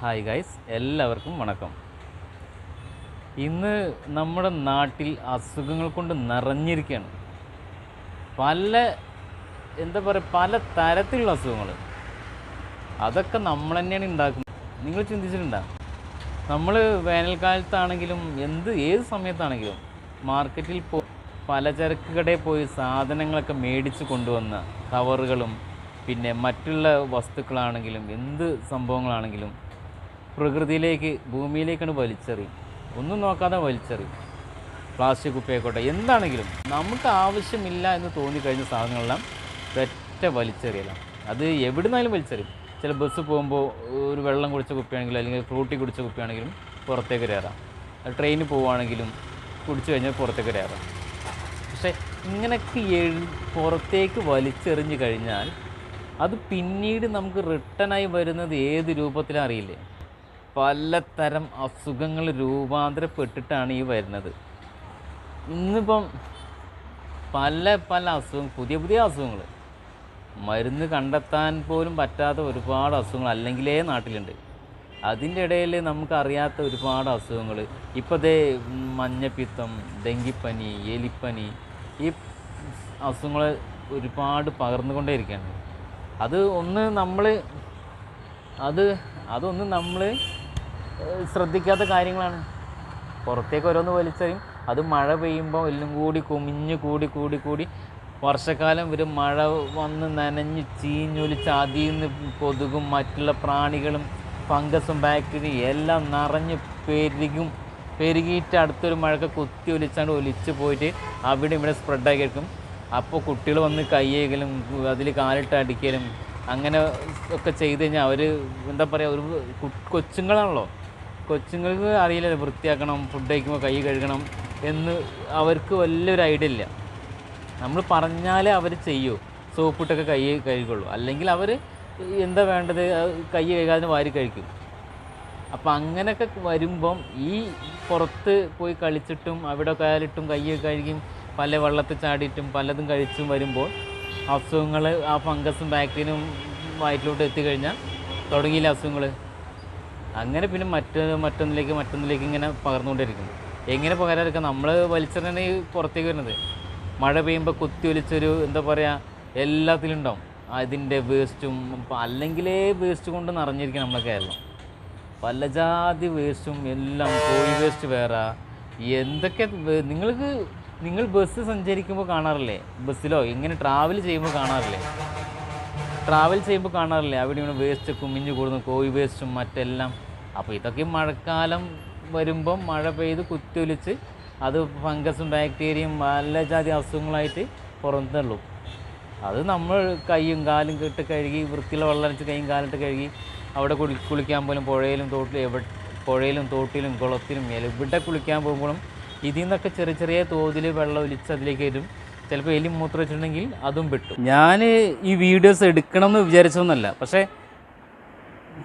Hi guys എല്ലാവർക്കും വണക്കം. ഇന്ന് നമ്മുടെ നാട്ടിൽ അസുഖങ്ങൾ കൊണ്ട് നിറഞ്ഞിരിക്കുകയാണ്. പല എന്താ പറയുക പല തരത്തിലുള്ള അസുഖങ്ങൾ. അതൊക്കെ നമ്മൾ തന്നെയാണ് ഉണ്ടാക്കുന്നത്. നിങ്ങൾ ചിന്തിച്ചിട്ടുണ്ടോ? നമ്മൾ വേനൽക്കാലത്താണെങ്കിലും എന്ത് ഏത് സമയത്താണെങ്കിലും മാർക്കറ്റിൽ പോ പലചരക്ക് കടയിൽ പോയി സാധനങ്ങളൊക്കെ മേടിച്ച് കൊണ്ടുവന്ന കവറുകളും പിന്നെ മറ്റുള്ള വസ്തുക്കളാണെങ്കിലും എന്ത് സംഭവങ്ങളാണെങ്കിലും പ്രകൃതിയിലേക്ക് ഭൂമിയിലേക്കാണ് വലിച്ചെറിയും. ഒന്നും നോക്കാതെ വലിച്ചെറിയും. പ്ലാസ്റ്റിക് കുപ്പിയായിക്കോട്ടെ എന്താണെങ്കിലും നമുക്ക് ആവശ്യമില്ല എന്ന് തോന്നിക്കഴിഞ്ഞ സാധനങ്ങളെല്ലാം പെറ്റ വലിച്ചെറിയലാണ്. അത് എവിടുന്നാലും വലിച്ചെറിയും. ചില ബസ് പോകുമ്പോൾ ഒരു വെള്ളം കുടിച്ച കുപ്പിയാണെങ്കിലും അല്ലെങ്കിൽ ഫ്രൂട്ടി കുടിച്ച കുപ്പിയാണെങ്കിലും പുറത്തേക്ക് കയറാം. ട്രെയിനിൽ പോവുകയാണെങ്കിലും കുടിച്ചു കഴിഞ്ഞാൽ പുറത്തേക്ക് കയറാം. പക്ഷേ ഇങ്ങനെയൊക്കെ എഴു- പുറത്തേക്ക് വലിച്ചെറിഞ്ഞു കഴിഞ്ഞാൽ അത് പിന്നീട് നമുക്ക് റിട്ടേണായി വരുന്നത് ഏത് രൂപത്തിലും അറിയില്ലേ പലതരം അസുഖങ്ങൾ രൂപാന്തരപ്പെട്ടിട്ടാണ് ഈ വരുന്നത്. ഇന്നിപ്പം പല പല അസുഖം പുതിയ പുതിയ അസുഖങ്ങൾ. മരുന്ന് കണ്ടെത്താൻ പോലും പറ്റാത്ത ഒരുപാട് അസുഖങ്ങൾ അല്ലെങ്കിലേ നാട്ടിലുണ്ട്. അതിന്റെ ഇടയിൽ നമുക്കറിയാത്ത ഒരുപാട് അസുഖങ്ങൾ. ഇപ്പോൾ ദേ മഞ്ഞപ്പിത്തം ഡെങ്കിപ്പനി എലിപ്പനി ഈ അസുഖങ്ങൾ ഒരുപാട് പകർന്നുകൊണ്ടേയിരിക്കുകയാണ്. അത് ഒന്ന് നമ്മൾ അത് അതൊന്ന് നമ്മൾ ശ്രദ്ധിക്കാത്ത കാര്യങ്ങളാണ്. പുറത്തേക്ക് ഓരോന്ന് വലിച്ചെറിയും. അത് മഴ പെയ്യുമ്പോൾ എല്ലാം കൂടി കുമിഞ്ഞ് കൂടി കൂടി കൂടി വർഷക്കാലം ഒരു മഴ വന്ന് നനഞ്ഞ് ചീഞ്ഞൊലിച്ച് അതിൽ നിന്ന് കൊതുകും മറ്റുള്ള പ്രാണികളും ഫംഗസും ബാക്ടീരിയയും എല്ലാം നിറഞ്ഞ് പെരുകും. പെരുകിയിട്ട് അടുത്തൊരു മഴക്ക് കുത്തി ഒലിച്ചാണ്ട് ഒലിച്ച് പോയിട്ട് അവിടെ ഇവിടെ സ്പ്രെഡായി കിടക്കും. അപ്പോൾ കുട്ടികൾ വന്ന് കയ്യേകലും അതിൽ കാലിട്ട് അടിക്കലും അങ്ങനെ ഒക്കെ ചെയ്ത് കഴിഞ്ഞാൽ അവർ എന്താ പറയുക ഒരു കൊച്ചുങ്ങളാണല്ലോ. കൊച്ചുങ്ങൾക്ക് അറിയില്ല വൃത്തിയാക്കണം ഫുഡ് കഴിക്കുമ്പോൾ കൈ കഴുകണം എന്ന് അവർക്ക് വലിയൊരു ഐഡിയ ഇല്ല. നമ്മൾ പറഞ്ഞാലേ അവർ ചെയ്യൂ. സോപ്പിട്ടൊക്കെ കൈ കഴുകുള്ളൂ. അല്ലെങ്കിൽ അവർ എന്താ വേണ്ടത്? കൈ കഴുകാതെ വാരി കഴിക്കും. അപ്പം അങ്ങനെയൊക്കെ വരുമ്പം ഈ പുറത്ത് പോയി കളിച്ചിട്ടും അവിടെ കാലിട്ടും കൈ കഴുകിയും പല വെള്ളത്തിൽ ചാടിയിട്ടും പലതും കഴിച്ചും വരുമ്പോൾ അസുഖങ്ങൾ ആ ഫംഗസും ബാക്ടീരിയും വയറ്റിലോട്ട് എത്തിക്കഴിഞ്ഞാൽ തുടങ്ങിയില്ല അസുഖങ്ങൾ അങ്ങനെ പിന്നെ മറ്റ് മറ്റൊന്നിലേക്ക് മറ്റൊന്നിലേക്ക് ഇങ്ങനെ പകർന്നുകൊണ്ടിരിക്കും എങ്ങനെ പകരാതിരിക്കുക നമ്മൾ വലിച്ചെറിഞ്ഞാണ് ഈ പുറത്തേക്ക് വരുന്നത്. മഴ പെയ്യുമ്പോൾ കുത്തി ഒലിച്ചൊരു എന്താ പറയുക എല്ലാത്തിലും ഉണ്ടാവും. അതിന്റെ വേസ്റ്റും അല്ലെങ്കിലേ വേസ്റ്റ് കൊണ്ട് നിറഞ്ഞിരിക്കും നമ്മുടെ കേരളം. പല ജാതി വേസ്റ്റും എല്ലാം കോഴി വേസ്റ്റ് വേറെ. എന്തൊക്കെ നിങ്ങൾക്ക് നിങ്ങൾ ബസ് സഞ്ചരിക്കുമ്പോൾ കാണാറില്ലേ? ബസ്സിലോ? ഇങ്ങനെ ട്രാവൽ ചെയ്യുമ്പോൾ കാണാറില്ലേ? ട്രാവൽ ചെയ്യുമ്പോൾ കാണാറില്ലേ? അവിടെ ഇവിടെ വേസ്റ്റ് കുമിഞ്ഞു കൂടുന്നു കോഴി വേസ്റ്റും മറ്റെല്ലാം. അപ്പോൾ ഇതൊക്കെ മഴക്കാലം വരുമ്പം മഴ പെയ്ത് കുത്തിയൊലിച്ച് അത് ഫംഗസും ബാക്ടീരിയയും നല്ല ജാതി അസുഖങ്ങളായിട്ട് പുറത്തുള്ളൂ അത് നമ്മൾ കൈയും കാലും കെട്ട് കഴുകി വൃത്തിയുള്ള വെള്ളം അടിച്ച് കൈയും കാലിട്ട് കഴുകി അവിടെ കുളി കുളിക്കാൻ പോലും പുഴയിലും തോട്ടിലും എവിടെ പുഴയിലും തോട്ടിലും കുളത്തിലും എവിടെ കുളിക്കാൻ പോകുമ്പോഴും ഇതിൽ നിന്നൊക്കെ ചെറിയ ചെറിയ തോതിൽ വെള്ളം ഒലിച്ച് അതിലേക്ക് വരും. ചിലപ്പോൾ എലി മൂത്രം വെച്ചിട്ടുണ്ടെങ്കിൽ അതും പെട്ടു. ഞാൻ ഈ വീഡിയോസ് എടുക്കണം എന്ന് വിചാരിച്ചതൊന്നുമല്ല പക്ഷേ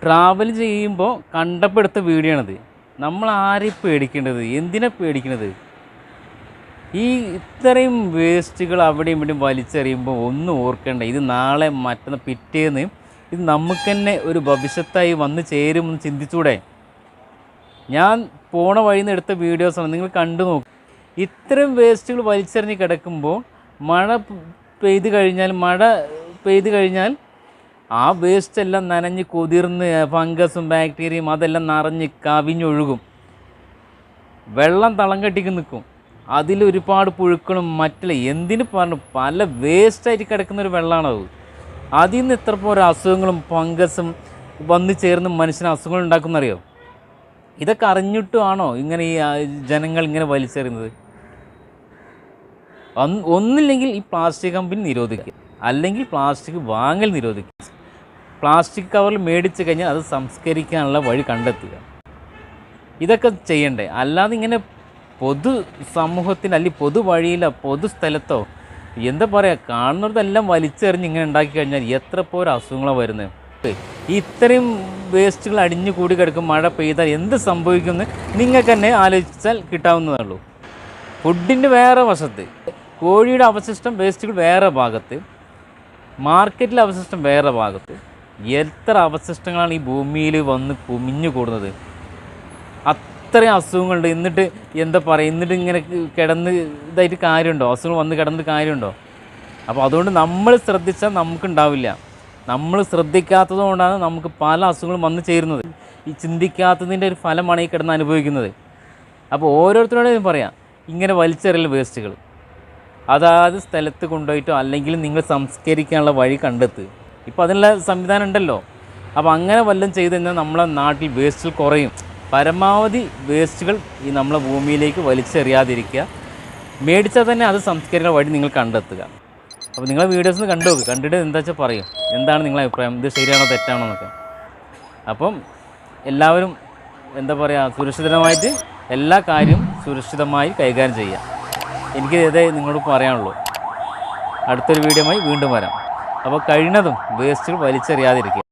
ട്രാവൽ ചെയ്യുമ്പോൾ കണ്ടപ്പോൾ എടുത്ത വീഡിയോ ആണിത് നമ്മൾ ആരെയും പേടിക്കേണ്ടത്? എന്തിനാ പേടിക്കണത്? ഈ ഇത്രയും വേസ്റ്റുകൾ അവിടെയും ഇവിടെയും വലിച്ചെറിയുമ്പോൾ ഒന്നും ഓർക്കേണ്ട. ഇത് നാളെ മറ്റന്ന പിറ്റേന്ന് ഇത് നമുക്ക് തന്നെ ഒരു ഭവിഷ്യത്തായി വന്ന് ചേരുമെന്ന് ചിന്തിച്ചൂടെ? ഞാൻ പോണ വഴിയിൽ നിന്ന് എടുത്ത വീഡിയോസാണ്. നിങ്ങൾ കണ്ടു നോക്കും. ഇത്രയും വേസ്റ്റുകൾ വലിച്ചെറിഞ്ഞ് കിടക്കുമ്പോൾ മഴ പെയ്തു കഴിഞ്ഞാൽ മഴ പെയ്ത് കഴിഞ്ഞാൽ ആ വേസ്റ്റ് എല്ലാം നനഞ്ഞ് കുതിർന്ന് ഫംഗസും ബാക്ടീരിയയും അതെല്ലാം നിറഞ്ഞ് കവിഞ്ഞൊഴുകും. വെള്ളം തളം കെട്ടിക്ക് നിൽക്കും. അതിൽ ഒരുപാട് പുഴുക്കളും മറ്റുള്ള എന്തിനു പറഞ്ഞു പല വേസ്റ്റായിട്ട് കിടക്കുന്ന ഒരു വെള്ളമാണത് അതിൽ നിന്ന് എത്ര പോലെ അസുഖങ്ങളും ഫംഗസും വന്നു ചേർന്ന് മനുഷ്യന് അസുഖങ്ങൾ ഉണ്ടാക്കുന്നറിയോ ഇതൊക്കെ അറിഞ്ഞിട്ടുമാണോ ഇങ്ങനെ ഈ ജനങ്ങൾ ഇങ്ങനെ വലിച്ചെറിയുന്നത്? ഒന്നില്ലെങ്കിൽ ഈ പ്ലാസ്റ്റിക് കമ്പനി നിരോധിക്കുക. അല്ലെങ്കിൽ പ്ലാസ്റ്റിക് വാങ്ങൽ നിരോധിക്കുക. പ്ലാസ്റ്റിക് കവറിൽ മേടിച്ച് കഴിഞ്ഞാൽ അത് സംസ്കരിക്കാനുള്ള വഴി കണ്ടെത്തുക. ഇതൊക്കെ ചെയ്യണ്ടേ? അല്ലാതെ ഇങ്ങനെ പൊതു സമൂഹത്തിന് അല്ലെങ്കിൽ പൊതുവഴിയിലോ പൊതുസ്ഥലത്തോ എന്താ പറയുക കാണുന്നതെല്ലാം വലിച്ചെറിഞ്ഞ് ഇങ്ങനെ ഉണ്ടാക്കി കഴിഞ്ഞാൽ എത്ര പോര അസുഖങ്ങളാണ് വരുന്നത് ഇത്രയും വേസ്റ്റുകൾ അടിഞ്ഞു കൂടി കിടക്കും മഴ പെയ്താൽ എന്ത് സംഭവിക്കുമെന്ന് നിങ്ങൾക്ക് തന്നെ ആലോചിച്ചാൽ കിട്ടാവുന്നതേ ഉള്ളൂ. ഫുഡിന്റെ വേറെ വശത്ത് കോഴിയുടെ അവശിഷ്ടം വേസ്റ്റുകൾ വേറെ ഭാഗത്ത് മാർക്കറ്റിലെ അവശിഷ്ടം വേറെ ഭാഗത്ത്. എത്ര അവശിഷ്ടങ്ങളാണ് ഈ ഭൂമിയിൽ വന്ന് കുമിഞ്ഞു കൂടുന്നത്? അത്രയും അസുഖങ്ങളുണ്ട്. എന്നിട്ട് എന്താ പറയുക? എന്നിട്ട് ഇങ്ങനെ കിടന്ന് ഇതായിട്ട് കാര്യമുണ്ടോ? അസുഖങ്ങൾ വന്ന് കിടന്ന് കാര്യമുണ്ടോ? അപ്പോൾ അതുകൊണ്ട് നമ്മൾ ശ്രദ്ധിച്ചാൽ നമുക്കുണ്ടാവില്ല. നമ്മൾ ശ്രദ്ധിക്കാത്തത് കൊണ്ടാണ് നമുക്ക് പല അസുഖങ്ങളും വന്നു ചേരുന്നത്. ഈ ചിന്തിക്കാത്തതിന്റെ ഒരു ഫലമാണ് ഈ കിടന്ന് അനുഭവിക്കുന്നത്. അപ്പോൾ ഓരോരുത്തരോടും പറയാം. ഇങ്ങനെ വലിച്ചെറിയൽ വേസ്റ്റുകൾ. അതാത് സ്ഥലത്ത് കൊണ്ടുപോയിട്ടോ അല്ലെങ്കിൽ നിങ്ങൾ സംസ്കരിക്കാനുള്ള വഴി കണ്ടെത്തുക ഇപ്പോൾ അതിനുള്ള സംവിധാനം ഉണ്ടല്ലോ. അപ്പോൾ അങ്ങനെ വല്ലതും ചെയ്ത് കഴിഞ്ഞാൽ നമ്മളെ നാട്ടിൽ വേസ്റ്റുകൾ കുറയും. പരമാവധി വേസ്റ്റുകൾ ഈ നമ്മളെ ഭൂമിയിലേക്ക് വലിച്ചെറിയാതിരിക്കുക. മേടിച്ചാൽ തന്നെ അത് സംസ്കരിക്കുന്ന വഴി നിങ്ങൾ കണ്ടെത്തുക. അപ്പോൾ നിങ്ങളെ വീഡിയോസ് കണ്ടു നോക്ക്. കണ്ടിട്ട് എന്താ വെച്ചാൽ പറയും. എന്താണ് നിങ്ങളെ അഭിപ്രായം? ഇത് ശരിയാണോ തെറ്റാണോ എന്നൊക്കെ. അപ്പം എല്ലാവരും എന്താ പറയുക സുരക്ഷിതമായിട്ട് എല്ലാ കാര്യവും സുരക്ഷിതമായി കൈകാര്യം ചെയ്യുക. എനിക്ക് ഇതേ നിങ്ങളോട് പറയാനുള്ളൂ. അടുത്തൊരു വീഡിയോയുമായി വീണ്ടും വരാം. അപ്പോൾ കഴിയുന്നതും വേസ്റ്റുകൾ വലിച്ചെറിയാതിരിക്കുക.